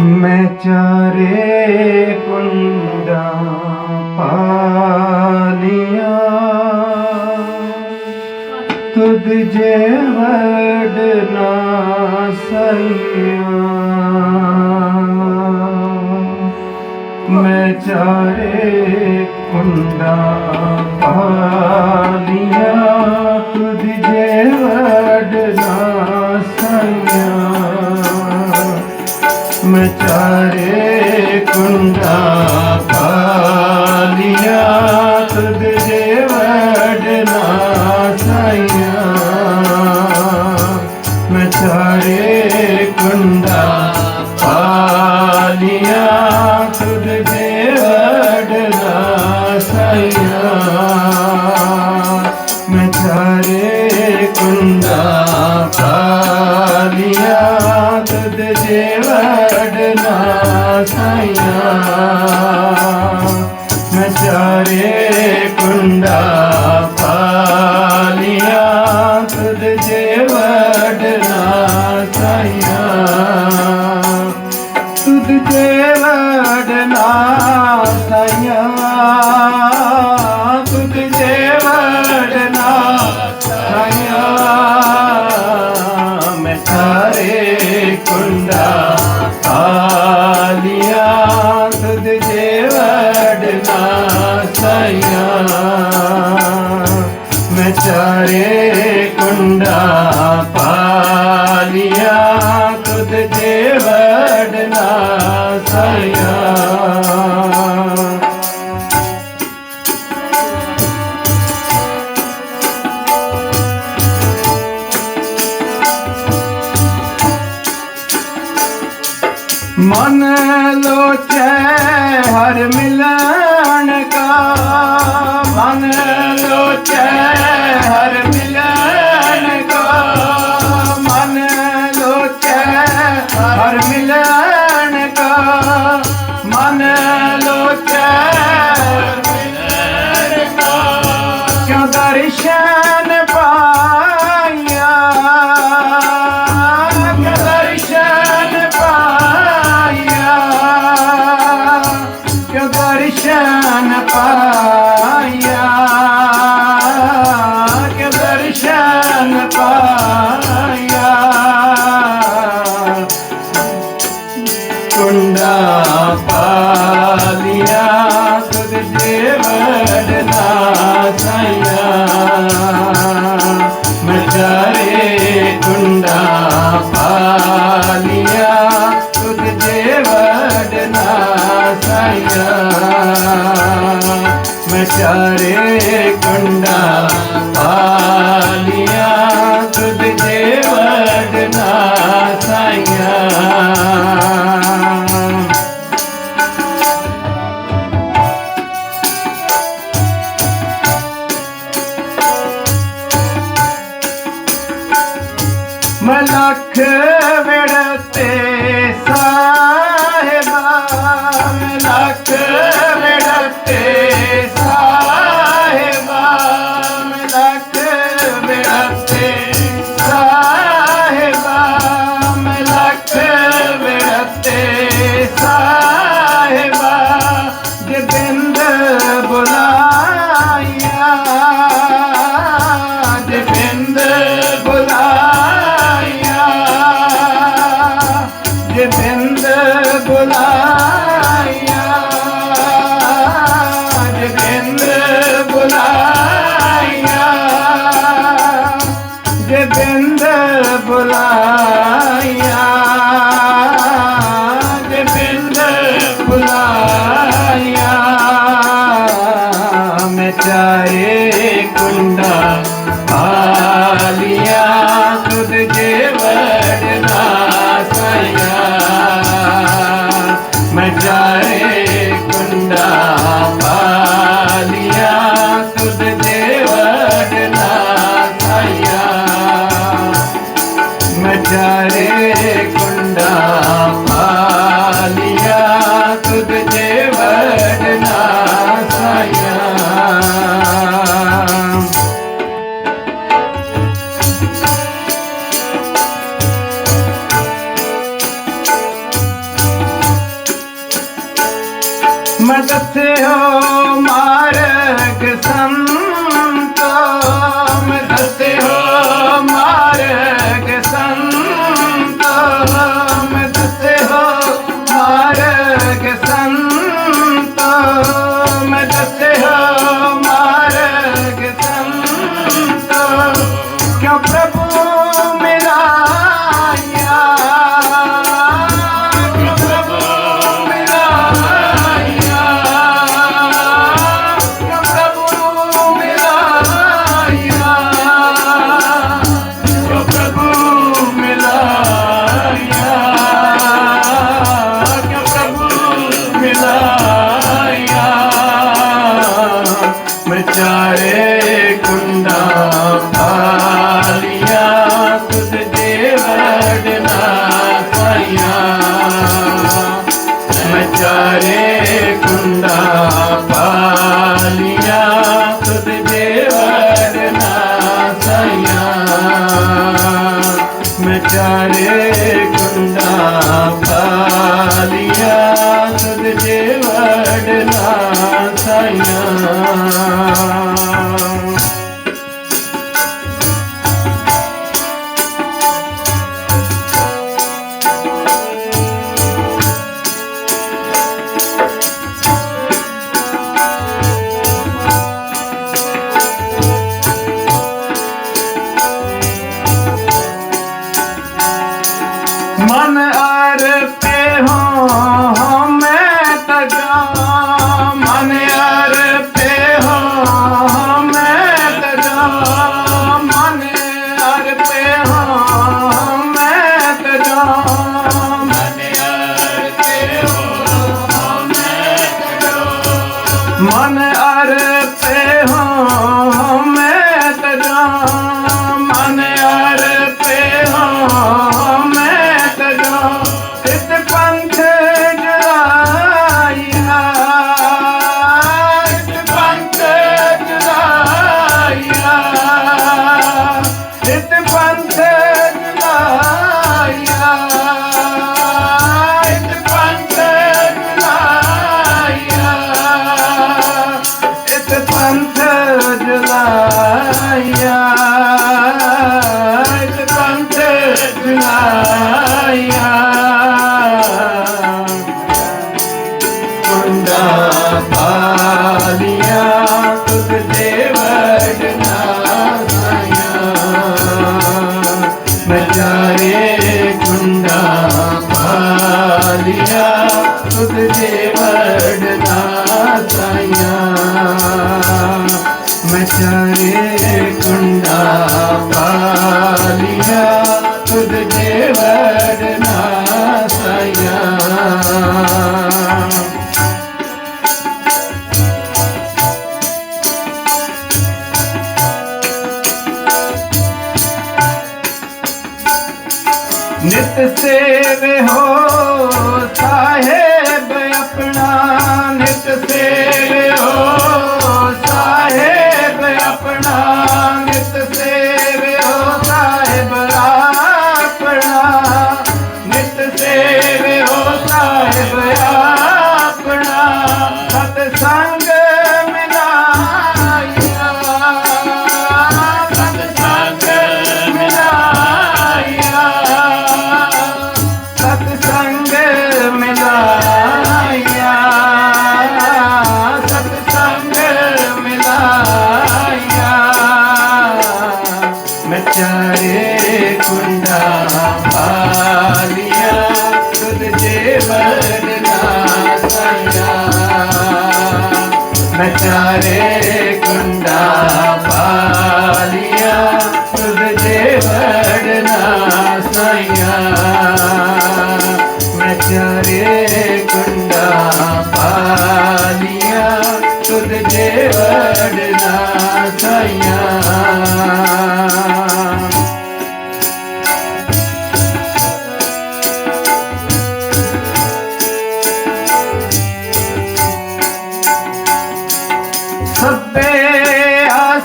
ਮੈਂ ਚਾਰੇ ਕੁੰਡਾ ਪਾਲਿਆ। ਤੁਧ ਜੇ ਵਡ ਨਾ ਸਈਆ ਮੈਂ ਚਾਰੇ ਕੁੰਡਾ ਪਾਲਿਆ। ਤੁਧ ਚਾਰੇ ਕੁੰਡਾ ਤੁਧ ਤੇ ਵੜਨਾ ਸਾਇਆ। ਮਨ ਲੋਚੈ ਹਰ ਮਿਲ না পায় ਚਾਰੇ ਕੰਡਾ ਆਲਿਆ ਤੁਧ ਜੇ ਵਡਨਾ ਸਾਇਆ ਮਲਖ ਵਿੜਤੇ ਸਾਹਿਬਾ ਮਲਖ ਮੈਂ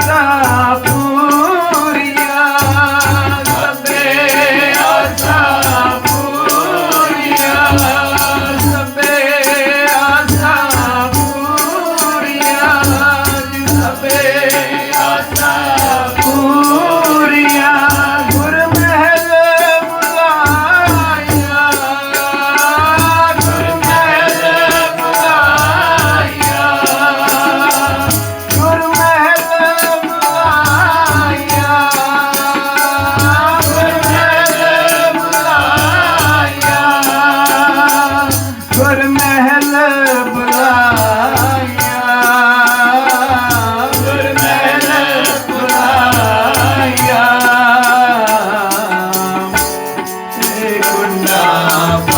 সাপ ಗುಂಡಪ್ಪ